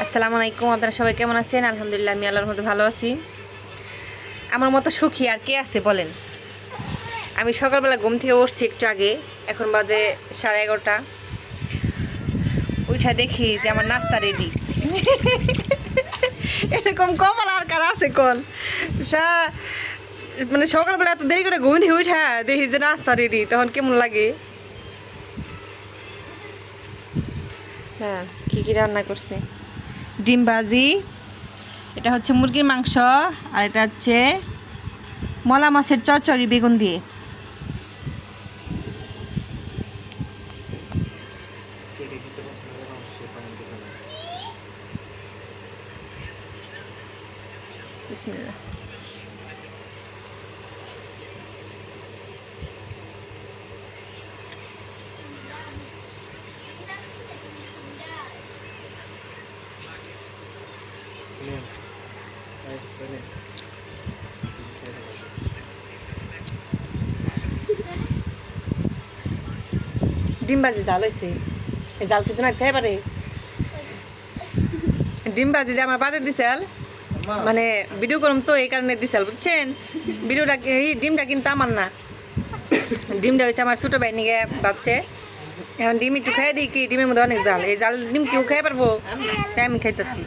আসসালামু আলাইকুম, আপনারা সবাই কেমন আছেন? আলহামদুলিল্লাহ, আমি আল্লাহর মধ্যে ভালো আছি। আমার মতো সুখী আর কে আছে বলেন? আমি সকালবেলা ঘুম থেকে উঠছি একটু আগে, এখন বাজে সাড়ে এগারোটা। উঠা দেখি যে আমার নাস্তা রেডি এরকম কপাল আর কার আছে কোন? সা- মানে সকালবেলা এত দেরি করে ঘুম থেকে উঠা দেখি যে নাস্তা রেডি তখন কেমন লাগে? হ্যাঁ কী কী রান্না করছে? ডিম ভাজি এটা হচ্ছে মুরগির মাংস আর এটা হচ্ছে মলা মাছের চচ্চড়ি বেগুন দিয়ে। বিসমিল্লাহ। ডিম ভাজি জাল হয়েছে এই জাল কিছু না খাই পারে ডিম ভাজি আমার বাদে দিছেল মানে ভিডিও করুম তো এই কারণে দিছেল বুঝছেন? ভিডিওটা এই ডিমটা কিন্তু আমার না। ডিমটা হয়েছে আমার ছোটো ভাই নিয়ে বাচ্চে এখন ডিম একটু খাই দিই কি ডিমের মধ্যে অনেক জাল। এই জাল ডিম কেউ খাই পারব? তাই আমি খাইতেছি।